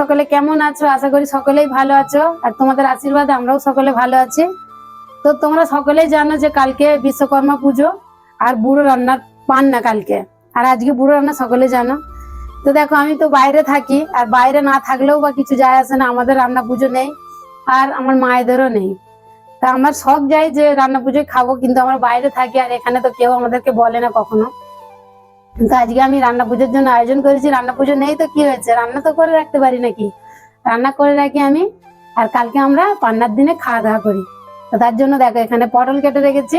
সকলে কেমন আছো? আশা করি সকলেই ভালো আছো। আর তোমাদের আশীর্বাদে আমরাও সকলে ভালো আছি। তো তোমরা সকলেই জানো যে কালকে বিশ্বকর্মা পুজো আর বুড়ো রান্নার পান না কালকে। আর আজকে বুড়ো রান্না সকলে জানো। তো দেখো, আমি তো বাইরে থাকি আর বাইরে না থাকলেও বা কিছু যায় আসে না, আমাদের রান্না পুজো নেই আর আমার মায়েদেরও নেই। তা আমার শখ যায় যে রান্না পুজোয় খাব, কিন্তু আমরা বাইরে থাকি আর এখানে তো কেউ আমাদেরকে বলে না কখনো। কিন্তু আজকে আমি রান্না পুজোর জন্য আয়োজন করেছি, রান্না পুজো নেই তো কি হয়েছে? রান্না তো করে রাখতে পারি নাকি? রান্না করে রাখি আমি, আর কালকে আমরা পান্নার দিনে খাওয়া দাওয়া করি। তো তার জন্য দেখো, এখানে পটল কেটে রেখেছি।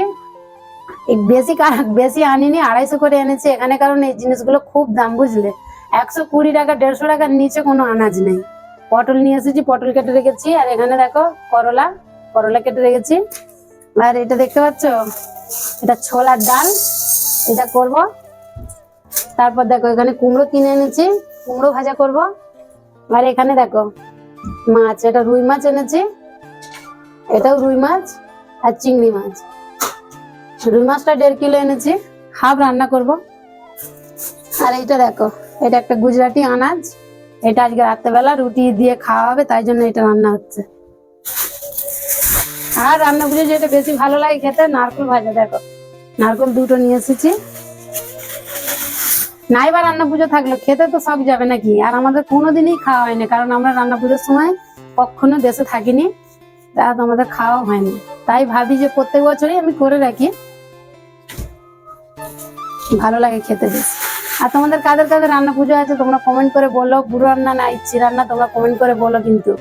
বেশি বেশি আনিনি, আড়াইশো করে এনেছি। এখানে কারণ এই জিনিসগুলো খুব দাম, বুঝলে? একশো কুড়ি টাকা, দেড়শো টাকার নিচে কোনো আনাজ নেই। পটল নিয়ে এসেছি, পটল কেটে রেখেছি। আর এখানে দেখো, করলা করলা কেটে রেখেছি। আর এটা দেখতে পাচ্ছ? এটা ছোলার ডাল, এটা করব। তারপর দেখো, এখানে কুমড়ো কিনে এনেছি, কুমড়ো ভাজা করব। আর এখানে দেখো, মাছ, এটা রুই মাছ এনেছি, এটাও রুই মাছ আর চিংড়ি মাছ। রুই মাছটা দেড় কিলো এনেছি, হাফ রান্না করব। আর এইটা দেখো, এটা একটা গুজরাটি আনাজ, এটা আজকে রাত্রেবেলা রুটি দিয়ে খাওয়া হবে, তাই জন্য এটা রান্না হচ্ছে। আর রান্না পুজো যেটা বেশি ভালো লাগে খেতে, নারকেল ভাজা, দেখো। নারকেল দুটো নিয়ে এসেছি। নাই বা রান্না পুজো থাকল, খেতে তো সব যাবে নাকি? আর আমাদের কোনোদিনই খাওয়া হয়নি, কারণ আমরা রান্না পুজোর সময় কখনো দেশে থাকিনি, তা আমাদের খাওয়া হয়নি। তাই ভাবি যে প্রত্যেক বছরই আমি করে রাখি। ভালো লাগে খেতে বেশ। আর তোমাদের কাদের কাদের রান্না পুজো আছে, তোমরা কমেন্ট করে বলো। বুড়ো রান্না না, ইচ্ছি রান্না, তোমরা কমেন্ট করে বলো কিন্তু।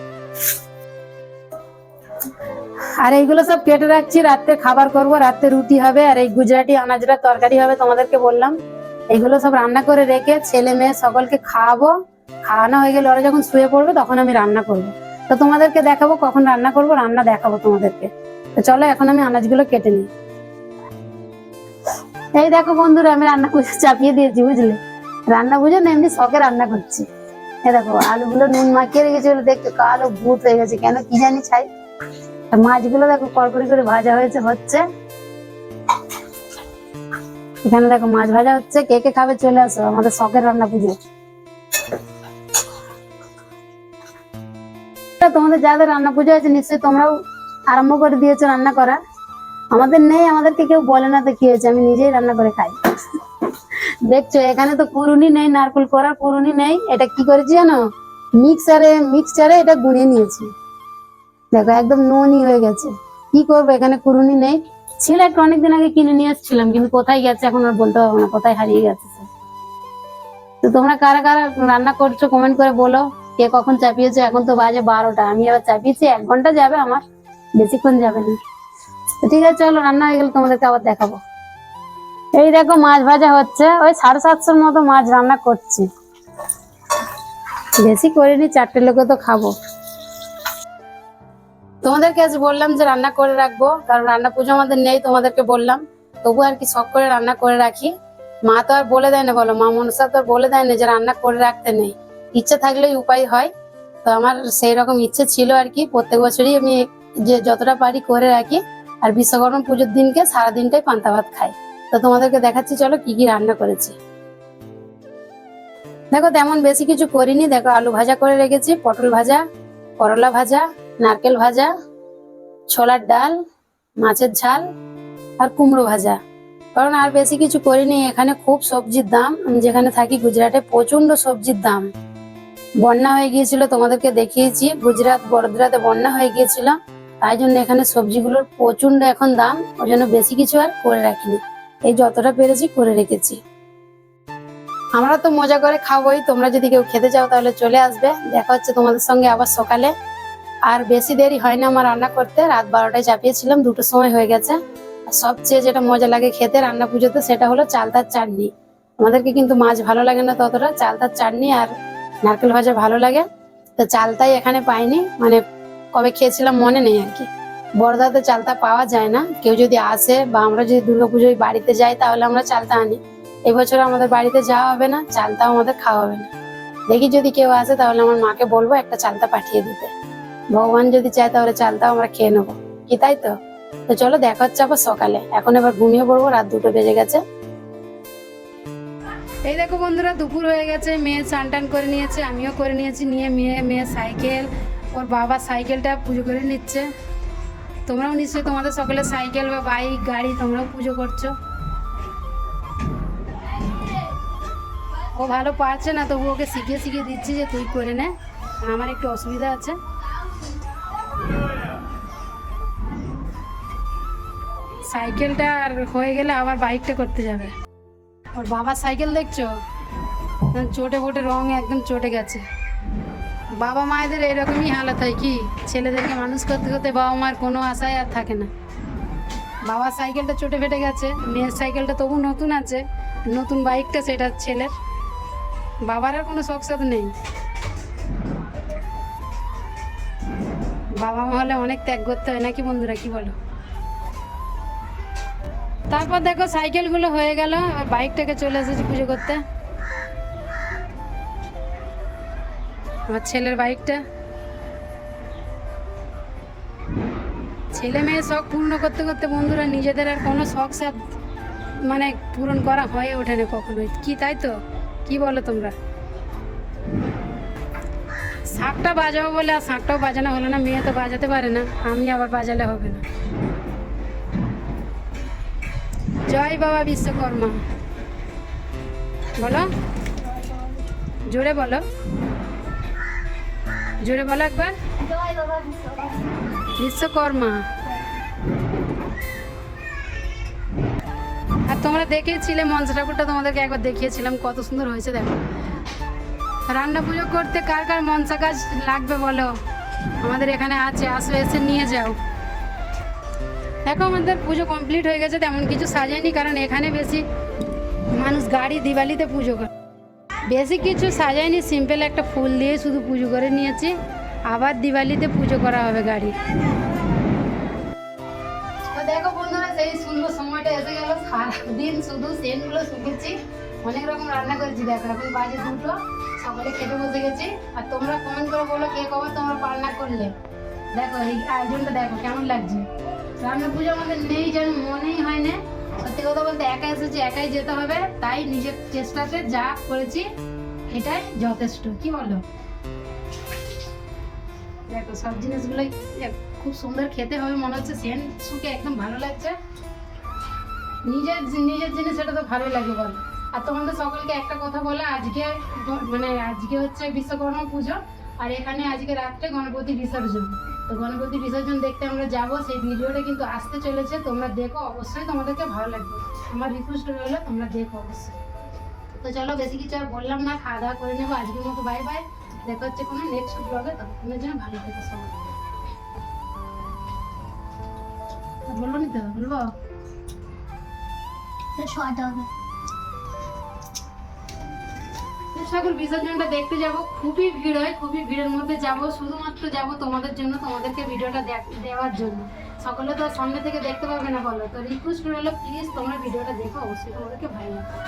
আর এইগুলো সব কেটে রাখছি, রাত্রে খাবার করব, রাত্রে রুটি হবে, আর এই গুজরাটি, আনাজরা তরকারি হবে তোমাদেরকে বললাম। এগুলো সব রান্না করে রেখে ছেলে মেয়ে সকলকে খাওয়াবো। খাওয়ানো হয়ে গেলে ওরা যখন শুয়ে পড়বে তখন আমি রান্না করব। তো তোমাদেরকে দেখাবো কখন রান্না করব, রান্না দেখাবো তোমাদেরকে। তো চলো এখন আমি আনাজগুলো কেটে নিই। এই দেখো বন্ধুরা, আমি রান্না চাপিয়ে দিয়েছি, বুঝলে? রান্না বুঝে না, এমনি শখে রান্না করছি। এ দেখো, আলুগুলো নুন মাখিয়ে রেখেছি বলে দেখতে কালো ভূত হয়ে গেছে। কেন কি জানি ছাই? মাছগুলো দেখো কড়কড়ি করে ভাজা হয়েছে, হচ্ছে। এখানে দেখো মাছ ভাজা হচ্ছে, কে কে খাবে চলে আসো, আমাদের শখের রান্না পুজো। তোমাদের যাদের রান্না পুজো আছে, নিশ্চয়ই তোমরাও আরম্ভ করে দিয়েছ রান্না করা। আমাদের নেই, আমাদেরকে কেউ বলে না তো কি হয়েছে, আমি নিজেই রান্না করে খাই। দেখছ, এখানে তো কুরুনি নেই, নারকেল করার কুরুনি নেই, এটা কি করেছি জানো? মিক্সারে মিক্সচারে এটা গুঁড়িয়ে নিয়েছি। দেখো, একদম ননি হয়ে গেছে। কি করব, এখানে কুরুনি নেই। ছিল একটু অনেকদিন আগে কিনে নিয়ে এসেছিলাম কিন্তু কোথায় গেছে এখন আর বলতে পারব না, কোথায় হারিয়ে গেছে তো তোমরা কারা কারা রান্না করছ কমেন্ট করে বলো, কে কখন চাপিয়েছো, এখন তো বাজে বারোটা, আমি আবার চাপিয়েছি, এক ঘণ্টা যাবে আমার, বেশিক্ষণ যাবে না। তো ঠিক আছে, চলো, রান্না হয়ে গেলে তোমাদেরকে আবার দেখাবো। এই দেখো, মাছ ভাজা হচ্ছে, ওই সাড়ে সাতশোর মতো মাছ রান্না করছি। বেশি করিনি, চারটে লোকে তো খাব। তোমাদেরকে আজ বললাম যে রান্না করে রাখব, কারণ রান্না পুজো আমাদের নেই, তোমাদেরকে বললাম। তবু আর কি শখ করে রান্না করে রাখি। মা তো আর বলে দেয় না, বলো। মা মনসা তো আর বলে দেয় না যে রান্না করে রাখতে নেই। ইচ্ছে থাকলেই উপায় হয়। তো আমার সেই রকম ইচ্ছে ছিল আর কি, প্রত্যেক বছরই আমি যে যতটা পারি করে রাখি। আর বিশ্বকর্মা পুজোর দিনকে সারাদিনটাই পান্তা ভাত খাই। তো তোমাদেরকে দেখাচ্ছি, চলো কি কি রান্না করেছি। দেখো, তেমন বেশি কিছু করিনি। দেখো, আলু ভাজা করে রেখেছি, পটল ভাজা, করলা ভাজা নারকেল ভাজা, ছোলার ডাল, মাছের ঝাল আর কুমড়ো ভাজা। কারণ আর বেশি কিছু করিনি, এখানে খুব সবজির দাম। আমি যেখানে থাকি গুজরাটে প্রচণ্ড সবজির দাম। বন্যা হয়ে গিয়েছিল, তোমাদেরকে দেখিয়েছি। গুজরাট বড়োদরাতে বন্যা হয়ে গিয়েছিল। তাই জন্য এখানে সবজিগুলোর প্রচণ্ড এখন দাম। ওই জন্য বেশি কিছু আর করে রাখিনি। এই যতটা পেরেছি করে রেখেছি। আমরা তো মজা করে খাবোই। তোমরা যদি কেউ খেতে চাও, তাহলে চলে আসবে। দেখা হচ্ছে তোমাদের সঙ্গে আবার সকালে। আর বেশি দেরি হয় না আমার রান্না করতে। রাত বারোটায় চাপিয়েছিলাম দুটো সময় হয়ে গেছে। আর সবচেয়ে যেটা মজা লাগে খেতে রান্না পুজোতে সেটা হলো চালতার চাটনি। আমাদেরকে কিন্তু মাছ ভালো লাগে না ততটা চালতার চাটনি আর নারকেল ভাজা ভালো লাগে। তো চালতাই এখানে পাইনি মানে কবে খেয়েছিলাম মনে নেই আর কি। বড়দাতে চালতা পাওয়া যায় না। কেউ যদি আসে বা আমরা যদি দুর্গাপুজোয় বাড়িতে যাই তাহলে আমরা চালতা আনি। এবছর আমাদের বাড়িতে যাওয়া হবে না চালতাও আমাদের খাওয়া হবে না। দেখি যদি কেউ আসে তাহলে আমার মাকে বলব একটা চালতা পাঠিয়ে দিতে। ভগবান যদি চায় তাহলে চালতাও আমরা খেয়ে নেব। কি তাই তো? তো চলো দেখা হচ্ছে আবার সকালে। এখন এবার ঘুমিয়ে পড়ব, রাত দুটো বেজে গেছে। এই দেখো বন্ধুরা, দুপুর হয়ে গেছে। মেয়ে স্নান টান করে নিয়েছে, আমিও করে নিয়েছি। নিয়ে মেয়ে মেয়ে সাইকেল, ওর বাবা সাইকেলটা পুজো করে নিচ্ছে। তোমরাও নিশ্চয়ই তোমাদের সকলে সাইকেল বা বাইক, গাড়ি, তোমরাও পুজো করছ। ও ভালো পারছে না, তবু ওকে শিখিয়ে শিখিয়ে দিচ্ছি যে তুই করে নে। আমার একটু অসুবিধা আছে। সাইকেলটা আর হয়ে গেলে আবার বাইকটা করতে যাবে। ওর বাবার সাইকেল দেখছ? চটে ফোটে রং একদম চটে গেছে। বাবা মায়েদের এরকমই হালাত হয় কি? ছেলেদেরকে মানুষ করতে করতে বাবা মার কোনো আশায় আর থাকে না। বাবার সাইকেলটা চটে ফেটে গেছে, মেয়ের সাইকেলটা তবু নতুন আছে, নতুন বাইকটা সেটা ছেলের। বাবার আর কোনো শখ সাথ নেই। বাবা মা হলে অনেক ত্যাগ করতে হয়, নাকি বন্ধুরা, কি বলো? তারপর দেখো সাইকেলগুলো হয়ে গেল বাইকটাকে চলে এসেছি পুজো করতে। আমার ছেলের বাইকটা। ছেলে মেয়ে শখ পূর্ণ করতে করতে বন্ধুরা নিজেদের আর কোনো শখ সাথ মানে পূরণ করা হয়ে ওঠে না কখনোই। কি তাই তো? কি বলো তোমরা? শাকটা বাজাবো বলে আর শাকটাও বাজানো হলো না, মেয়ে তো বাজাতে পারে না, আমি আবার বাজালে হবে না। জয় বাবা বিশ্বকর্মা। বলো? জোরে বলো। জোরে বলো একবার। বিশ্বকর্মা। আর তোমরা দেখেছিলে মঞ্চ ঠাকুরটা তোমাদেরকে একবার দেখিয়েছিলাম, কত সুন্দর হয়েছে দেখো। রান্না পুজো করতে কার কার মনসা কাজ লাগবে বলো? আমাদের এখানে আছে, আসো, এসে নিয়ে যাও। দেখো, আমাদের পুজো কমপ্লিট হয়ে গেছে, তেমন কিছু সাজায়নি, কারণ এখানে বেশি মানুষ গাড়ি দিওয়ালিতে পুজো করে। বেশি কিছু সাজায়নি সিম্পল একটা ফুল দিয়ে শুধু পুজো করে নিয়েছি, আবার দিওয়ালিতে পুজো করা হবে গাড়ি। দেখো বন্ধুরা, সেই সুন্দর সময়টা এসে গেল, সারাদিন শুধু সেন্টগুলো শুকেছি, অনেক রকম রান্না করেছি, দেখো, এখন বাজে দুটো, সকালে খেতে বসে গেছি, আর তোমরা কমেন্ট করে বলো কে কবে তোমরা রান্না করলে। দেখো, এই আয়োজনটা দেখো, কেমন লাগছে? রান্না পুজো আমাদের নেই, যেন মনেই হয় না। সত্যি কথা বলতে একা এসেছি, একাই যেতে হবে। তাই নিজের চেষ্টাতে যা করেছি, এটাই যথেষ্ট। কি বলো? দেখো, সব জিনিসগুলোই খুব সুন্দর খেতে হবে, মনে হচ্ছে সেন শুকে একদম ভালো লাগছে। নিজের নিজের জিনিস এটা তো ভালোই লাগে, বল। আর তোমাদের সকলকে একটা কথা বলে, আজকে মানে আজকে হচ্ছে বিশ্বকর্মা পুজো, আর এখানে আজকে রাত্রে গণপতি বিসর্জন। তো গণপতি বিসর্জন দেখতে আমরা যাব, সেই ভিডিওটা কিন্তু আসতে চলেছে। তোমরা দেখো, অবশ্যই তোমাদেরকে ভালো লাগবে। আমার রিকোয়েস্ট রইল, তোমরা দেখো অবশ্যই। তো চলো, বেশি কিছু আর বললাম না, খাওয়া দাওয়া করে নেব। আজকের মতো বাই বাই দেখা হচ্ছে কোনো নেক্সট ব্লগে ততক্ষণের জন্য ভালো থেকো সবাই। বলব নি তো, বলব? ঠাকুর বিসর্জনটা দেখতে যাব। খুবই ভিড় হয়, খুবই ভিড়ের মধ্যে যাব। শুধুমাত্র যাব তোমাদের জন্য, তোমাদেরকে ভিডিওটা দেওয়ার জন্য। সকলে তো সামনে থেকে দেখতে পাবে না বলো। তো রিকোয়েস্ট রইল প্লিজ তোমরা ভিডিওটা দেখো, অবশ্যই তোমাদেরকে ভালো লাগবে।